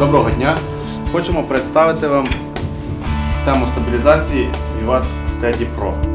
Доброго дня! Хочемо представити вам систему стабілізації Vivat Steady Pro.